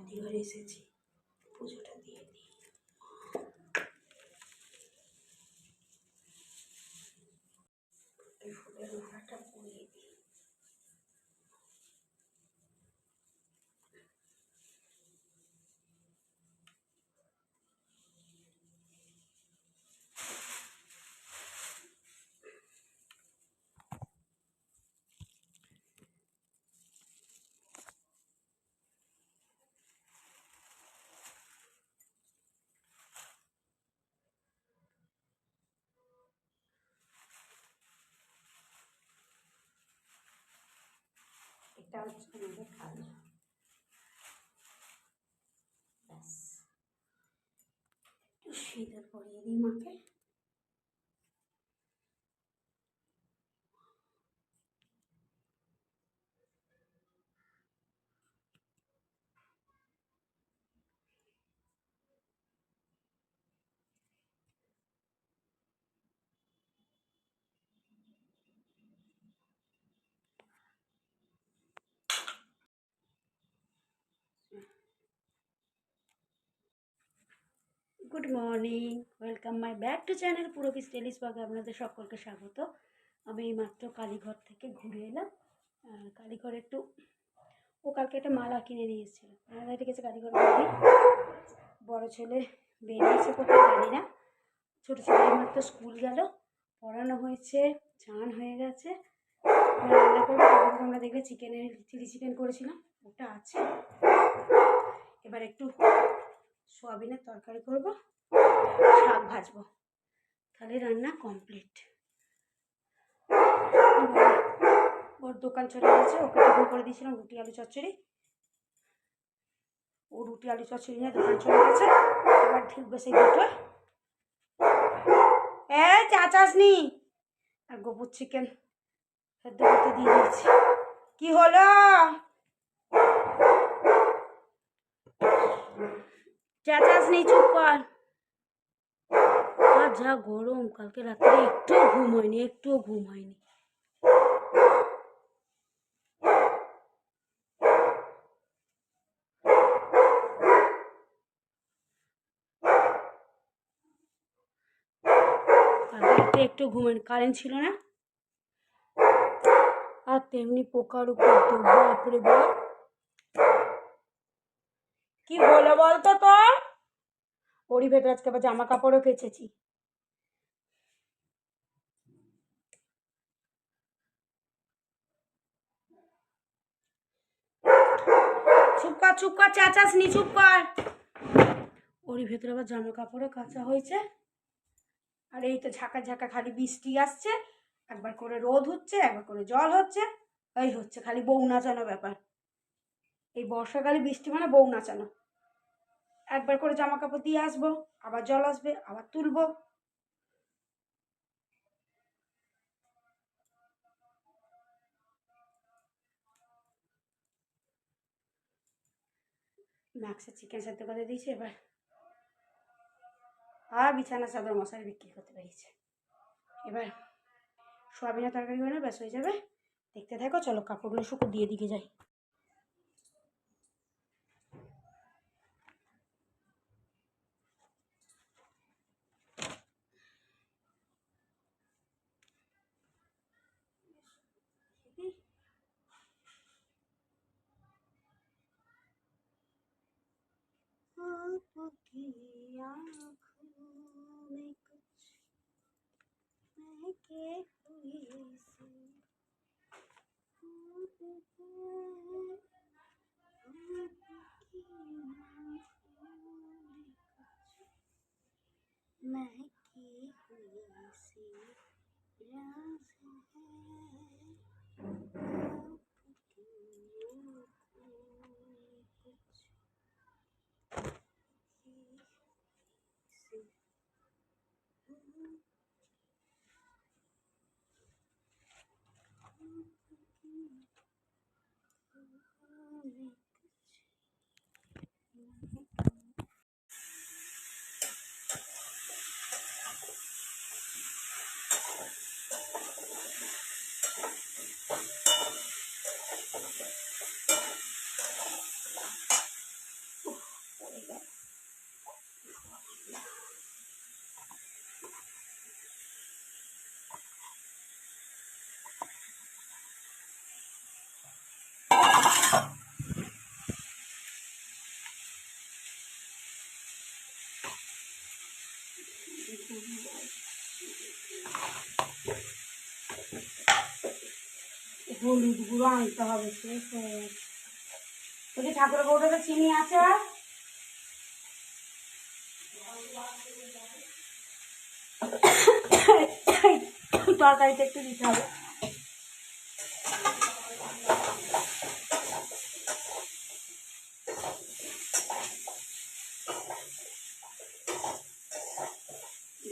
কালীঘরে এসেছি। পুজোটা দিয়ে দিই এই ফুলের মালাটা পরিয়ে দিই এটা হচ্ছে আমাদের কাজ ব্যাস। একটু সিঁদুর পরিয়ে দিই মাকে। Good morning, welcome my back to channel পুরো পিস টেলিস বাগে আপনাদের সকলকে স্বাগত। আমি এইমাত্র কালীঘর থেকে ঘুরে এলাম। কালীঘর একটু, ও কালকে একটা মালা কিনে নিয়ে আমাদের ঠিক আছে কালীঘর বাড়ি বড় ছেলে বেরিয়েছে কোথায় জানি না। ছোটো ছেলে এইমাত্র স্কুল গেল, পড়ানো হয়েছে, চান হয়ে গেছে। রান্না তারপরে তোমরা দেখলে চিকেনের চিলি চিকেন করেছিলাম, ওটা আছে। এবার একটু সোয়াবিনের তরকারি করব, শাক ভাজবো। তাহলে রান্না কমপ্লিট ওর দোকান চলে গেছে, ওকে টিফিন করে দিয়েছিলাম রুটি, আলু, চচ্চড়ি। ও রুটি, আলু, চচ্চড়ি নিয়ে দোকান চলে গেছে। এবার ঢুকবে সেই দুটোয়। এই চা চাসনি আর গোবর চিকেন দিয়ে দিয়েছি। কি হলো? চেঁচাস নেই চুপ কর। আর যা গরম, কালকে রাত্রে একটুও ঘুম হয়নি একটুও ঘুম হয়নি। একটু ঘুম হয়নি, কারেন্ট ছিল না? আর তেমনি পোকার উপর তো বাপরে বাপ। কি হলো বলতো তোর? ভেতরে আজকে আবার জামা কাপড়ও কেচেছি। চুপ কর চুপ কর, চাচাস নি, চুপ ওরই ভেতরে আবার জামা কাপড়ও কাঁচা হয়েছে। আর এই তো ঝাঁকা ঝাঁকা খালি বৃষ্টি আসছে, একবার করে রোদ হচ্ছে, একবার করে জল হচ্ছে, এই হচ্ছে খালি বউ নাচানো ব্যাপার। এই বর্ষাকালে বৃষ্টি মানে বউ নাচানো। একবার করে জামা কাপড় দিয়ে আসব, আবার জল আসবে, আবার তুলবো। ম্যাক্সের চিকেন সেদ্ধ করে দিয়েছি এবার। আর বিছানা চাদর মশারি বিক্রি করতে পেরেছে এবার সোয়াবিনের তরকারি বানাবে ব্যাস হয়ে যাবে। দেখতে থাকো, চলো কাপড়গুলো শুকো দিয়ে দিকে যাই। की आँखों में कुछ महके हुए से। महके হলুদ গুঁড়ো আনতে হবে শেষ হয়ে গেছে তোকে ঠাকুরের বউটাতে চিনি আছে? তরকারিতে একটু দিতে হবে।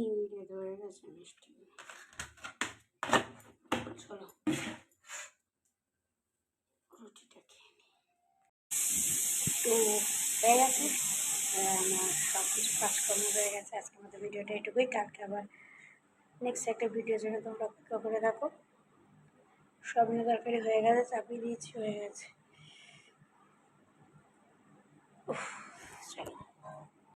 মিনিট হয়ে গেছে মিষ্টি। চলো, রুটিটা খেয়ে তো হয়ে গেছে। আমার সব কিছু কাজকর্ম হয়ে গেছে। আজকে আমাদের ভিডিওটা এটুকুই। কালকে আবার নেক্সট একটা ভিডিওর জন্য তোমরা অপেক্ষা করে রাখো সবিনের তরকারি হয়ে গেছে, চাপিয়ে দিয়েছি, হয়ে গেছে।